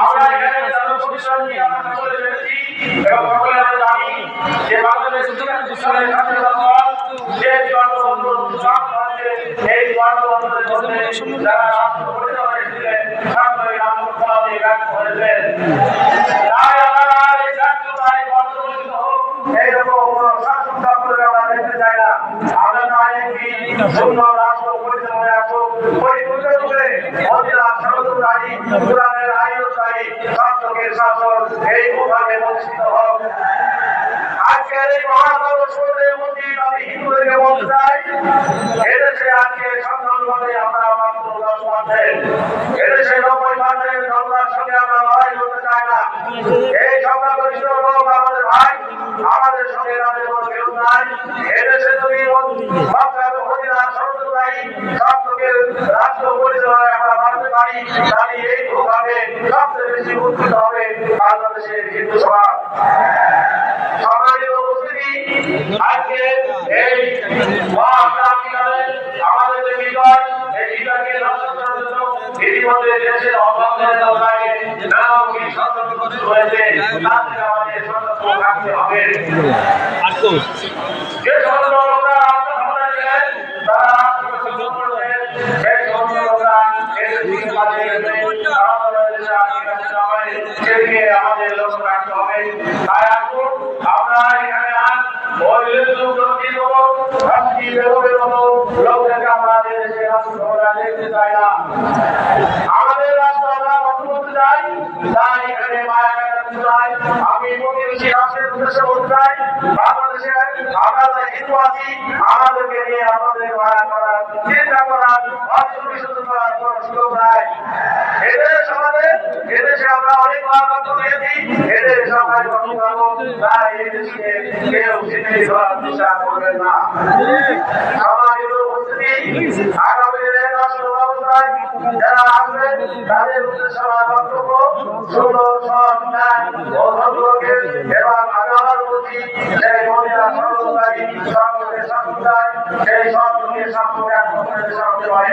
আমরা এখানে পরিশ্রম নিয়ে আমরা সকলে এবং সকলে জানি যে বাংলাদেশ ছাত্রছাত্রীরা যে এই তাই আমরা এই জাতীয়তায় বন্ধবন্ধ হোক এইরকম কোনো শাসন দপ্তরে আমরা দেখতে চাই না আমরা চাই একটি সুন্দর রাষ্ট্র পরিচালনায় আসুক পরিপূর্ণ করে অধিরাজ সর্বদায়ী কোরআনের আইনকারী শাসকের শাসন এই ভূভাগে প্রতিষ্ঠিত হোক আজকের এই মহানগর সৌদের আমি হিন্দুদেরকে বলতে চাই। এদেশে আজকে সংখ্যার আমরা মাত্র দশ পার্সেন্ট। এদেশে নব্বই পার্সেন্ট সংখ্যার সঙ্গে আমরা লড়াই করতে চাই না। এই সংখ্যা লোক আমাদের ভাই, আমাদের সঙ্গে তাদের কোনো বিরোধ নাই। এদেশে যদি রাষ্ট্র পরিচালনায় আমরা বাড়তে পারি, তাহলে এই ভূভাগে সবচেয়ে বেশি উৎকৃত হবে বাংলাদেশের হিন্দু সমাজ। আজকে এই আমাদের যে বিজয় এই বিজয়কে রক্ষা করার জন্য ইতিমধ্যে দেশের অভাবের দরকারে নানামুখী সতর্ক কঠোর তাদের আমাদের সতর্ক থাকতে হবে। যে সমস্ত লোকরা আত্মহত্যা তারা আমাদের লক্ষ্য রাখতে হবে। তাই আমরা রাষ্ট্রী বেরোবের মতো লোকদেরকে আমাদের দেশে রাষ্ট্রপতি দেখতে চাই না আমাদের রাষ্ট্র আমরা গঠন করতে চাই তাই এখানে মায়া কাটাতে চাই আমি প্রতিবেশী রাষ্ট্রের উদ্দেশ্যে বলতে চাই বাংলাদেশে আমরা যে হিন্দু আছি আমাদেরকে নিয়ে আমাদের মায়া করার চিন্তা করার অসুবিধা করার কোনো সুযোগ নাই এদের সমাজে এদেশে আমরা অনেকবার লক্ষ্য পেয়েছি এদের যারা আসবেন তাদের উদ্দেশ্যে বক্তব্য সুন্দর সৎ ও ভদ্রকে এবং আগামার প্রতি সেই মহিলা সর্বদায়ী সবকে সবদায় সেই সবকে সবকে একসঙ্গে সামনে পারে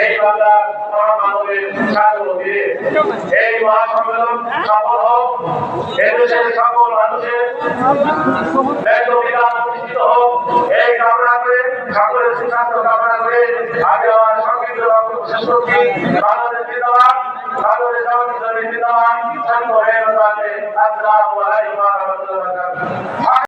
এই বাংলার মহামানবের স্বাগত দিয়ে এই মহাসম্মেলন সফল হোক। এদেশের সকল মানুষের হোক।